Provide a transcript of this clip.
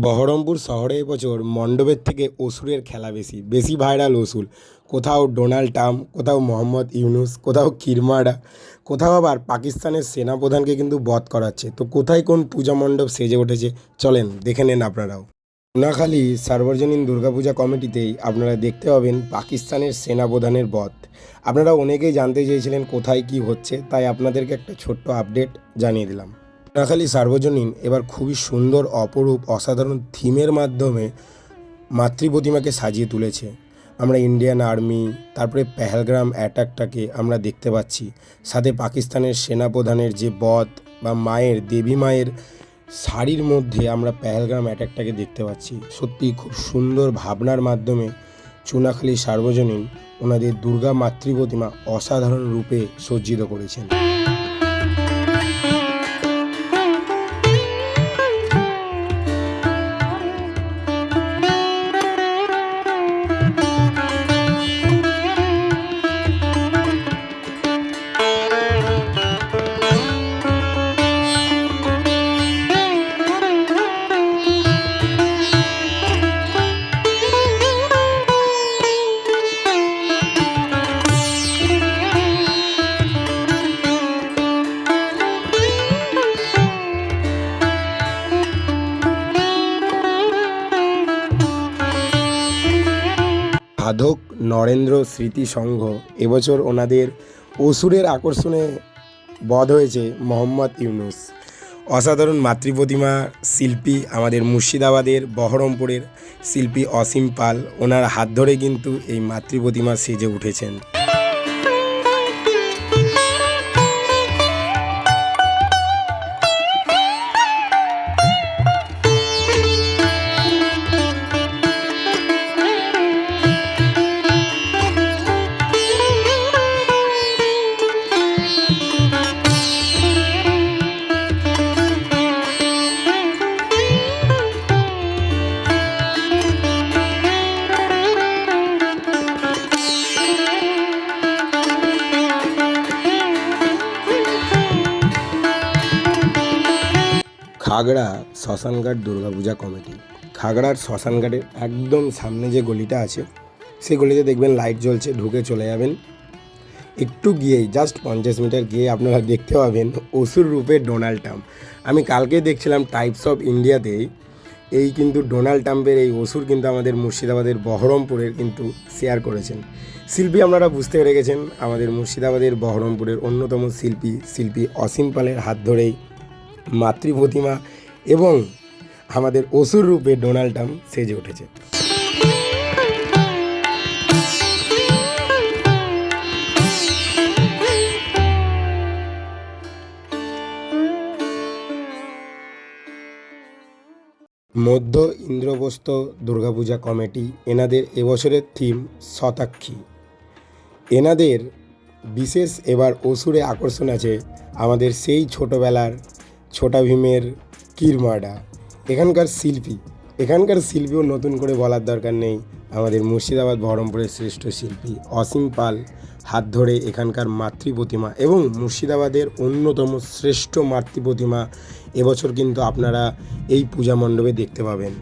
বহরমপুর শহরে এবছর মণ্ডপের থেকে অসুরের খেলা বেশি বেশি ভাইরাল অসুর। কোথাও ডোনাল্ড ট্রাম্প, কোথাও মোহাম্মদ ইউনুস, কোথাও কিরমাডা কোথাও আবার পাকিস্তানের সেনাপ্রধানকে কিন্তু বধ করাচ্ছে। তো কোথায় কোন পূজা মণ্ডপ সেজে উঠেছে, চলেন দেখে নেন আপনারাও। সোনাখালী সার্বজনীন দুর্গাপূজা কমিটিতেই আপনারা দেখতে পাবেন পাকিস্তানের সেনাপ্রধানের বধ। আপনারা অনেকেই জানতে চেয়েছিলেন কোথায় কি হচ্ছে, তাই আপনাদেরকে একটা ছোট্ট আপডেট জানিয়ে দিলাম। সোনাখালী সার্বজনীন এবার খুবই সুন্দর, অপরূপ, অসাধারণ থিমের মাধ্যমে মাতৃ প্রতিমাকে সাজিয়ে তুলেছে। আমরা ইন্ডিয়ান আর্মি, তারপরে পেহেলগ্রাম অ্যাটাকটাকে আমরা দেখতে পাচ্ছি। সাথে পাকিস্তানের সেনাপ্রধানের যে বধ বা মায়ের, দেবী মায়ের শাড়ির মধ্যে আমরা পেহেলগ্রাম অ্যাটাকটাকে দেখতে পাচ্ছি। সত্যি খুব সুন্দর ভাবনার মাধ্যমে চুনাখালী সার্বজনীন ওনাদের দুর্গা মাতৃ প্রতিমা অসাধারণ রূপে সজ্জিত করেছেন। সাধক নরেন্দ্র স্মৃতি সংঘ এবছর ওনাদের অসুরের আকর্ষণে বধ হয়েছে মোহাম্মদ ইউনুস। অসাধারণ মাতৃপ্রতিমা শিল্পী আমাদের মুর্শিদাবাদের বহরমপুরের শিল্পী অসীম পাল, ওনার হাত ধরে কিন্তু এই মাতৃপ্রতিমা সেজে উঠেছেন। খাগড়া শ্মশানঘাট দুর্গাপূজা কমিটি। খাগড়ার শ্মশানঘাটের একদম সামনে যে গলিটা আছে, সেই গলিতে দেখবেন লাইট জ্বলছে, ঢুকে চলে যাবেন। একটু গিয়েই জাস্ট পঞ্চাশ মিটার গিয়ে আপনারা দেখতে পাবেন অসুর রূপে ডোনাল্ড ট্রাম্প। আমি কালকে দেখছিলাম টাইপস অফ ইন্ডিয়াতেই এই কিন্তু ডোনাল্ড ট্রাম্পের এই অসুর কিন্তু আমাদের মুর্শিদাবাদের, বহরমপুরের কিন্তু শেয়ার করেছেন। শিল্পী আপনারা বুঝতে পেরে গেছেন, আমাদের মুর্শিদাবাদের, বহরমপুরের অন্যতম শিল্পী শিল্পী অসীম পালের হাত ধরেই মাতৃ প্রতিমা এবং আমাদের অসুর রূপে ডোনাল্ড ট্রাম্প সেজে উঠেছে। মধ্য ইন্দ্রপ্রস্থ দুর্গাপূজা কমিটি, এনাদের এবছরের থিম শতাক্ষী। এনাদের বিশেষ এবার অসুরে আকর্ষণ আছে আমাদের সেই ছোটোবেলার ছোটা ভীমের কিরমাডা এখানকার শিল্পী, এখানকার শিল্পীও নতুন করে বলার দরকার নেই। আমাদের মুর্শিদাবাদ বহরমপুরের শ্রেষ্ঠ শিল্পী অসীম পাল হাত ধরে এখানকার মাতৃ প্রতিমা এবং মুর্শিদাবাদের অন্যতম শ্রেষ্ঠ মাতৃ প্রতিমা এবছর কিন্তু আপনারা এই পূজা মণ্ডপে দেখতে পাবেন।